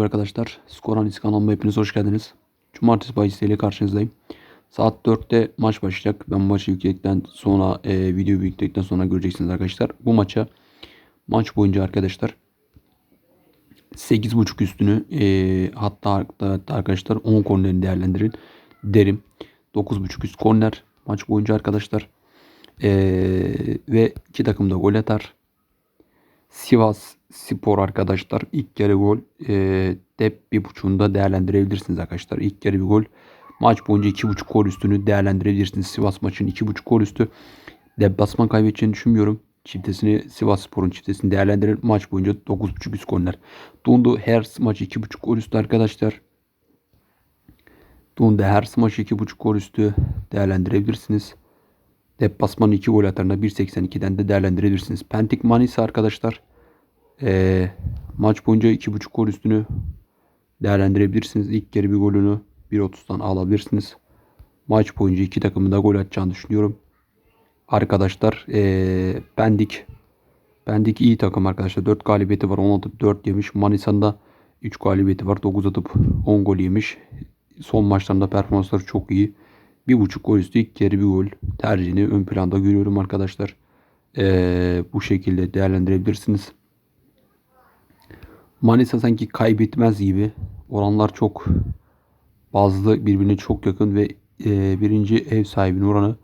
Merhaba arkadaşlar. Skor Analiz kanalıma hepiniz hoş geldiniz. Cumartesi bahisiyle karşınızdayım. Saat 4'te maç başlayacak. Ben maçı yükledikten sonra e, video yükledikten sonra göreceksiniz arkadaşlar. Bu maça maç boyunca arkadaşlar 8.5 üstünü e, hatta, hatta, arkadaşlar 10 kornerini değerlendirin derim. 9.5 üst korner maç boyunca arkadaşlar. E, ve iki takım da gol atar. Sivas Spor arkadaşlar ilk yarı gol e, dep bir buçuğunda değerlendirebilirsiniz arkadaşlar. İlk yarı bir gol. Maç boyunca iki buçuk gol üstünü değerlendirebilirsiniz. Sivas maçın iki buçuk gol üstü. Deplasman kaybedeceğini düşünmüyorum. Çiftesini Sivas Spor'un çiftesini değerlendirir. Maç boyunca 9.5 üst goller. Dundu her maç 2.5 gol üstü arkadaşlar. Dundu her maç 2.5 gol üstü değerlendirebilirsiniz. Deplasman 2 gol atarında 1.82'den de değerlendirebilirsiniz. Pentik Manisa arkadaşlar. Ee, maç boyunca 2.5 gol üstünü değerlendirebilirsiniz. İlk yarı bir golünü 1.30'dan alabilirsiniz. Maç boyunca iki takımın da gol atacağını düşünüyorum. Arkadaşlar ee, Pendik Pendik iyi takım arkadaşlar. 4 galibiyeti var. 10 atıp 4 yemiş. Manisa'nın da 3 galibiyeti var. 9 atıp 10 gol yemiş. Son maçlarında performansları çok iyi. Bir buçuk gol üstü ilk yarı bir gol tercihini ön planda görüyorum arkadaşlar. Ee, bu şekilde değerlendirebilirsiniz. Manisa sanki kaybetmez gibi. Oranlar çok bazlı birbirine çok yakın ve e, birinci ev sahibinin oranı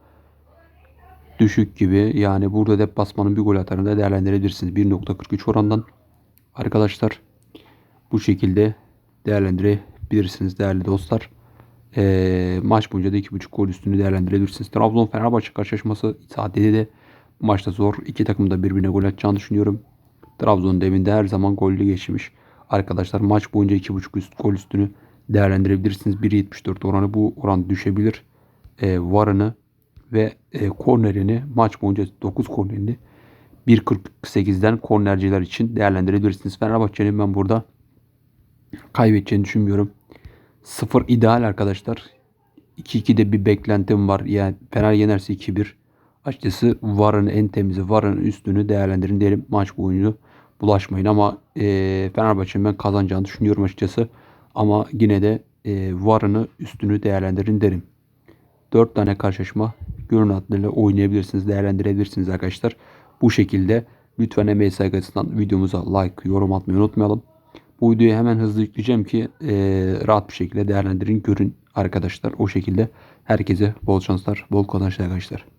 düşük gibi. Yani burada deplasmanın bir gol atarını da değerlendirebilirsiniz. 1.43 orandan. Arkadaşlar bu şekilde değerlendirebilirsiniz değerli dostlar. E, maç boyunca da 2.5 gol üstünü değerlendirebilirsiniz. Trabzon Fenerbahçe karşılaşması saat 7'de bu maçta zor. İki takım da birbirine gol atacağını düşünüyorum. Trabzon deminde her zaman gollü geçmiş. Arkadaşlar maç boyunca 2.5 üst gol üstünü değerlendirebilirsiniz. 1.74 oranı bu oran düşebilir. E, varını ve e, kornerini maç boyunca 9 kornerini 1.48'den kornerciler için değerlendirebilirsiniz. Fenerbahçe'nin ben burada kaybedeceğini düşünmüyorum. 0 ideal arkadaşlar. 2-2'de bir beklentim var. Yani Fener yenerse 2-1. Açıkçası varın en temizi varın üstünü değerlendirin diyelim maç boyunca bulaşmayın ama e, Fenerbahçe'nin ben kazanacağını düşünüyorum açıkçası. Ama yine de e, varını üstünü değerlendirin derim. 4 tane karşılaşma görün adıyla oynayabilirsiniz, değerlendirebilirsiniz arkadaşlar. Bu şekilde lütfen emeği saygısından videomuza like, yorum atmayı unutmayalım. Bu videoyu hemen hızlı yükleyeceğim ki e, rahat bir şekilde değerlendirin, görün arkadaşlar. O şekilde herkese bol şanslar, bol kazançlar arkadaşlar.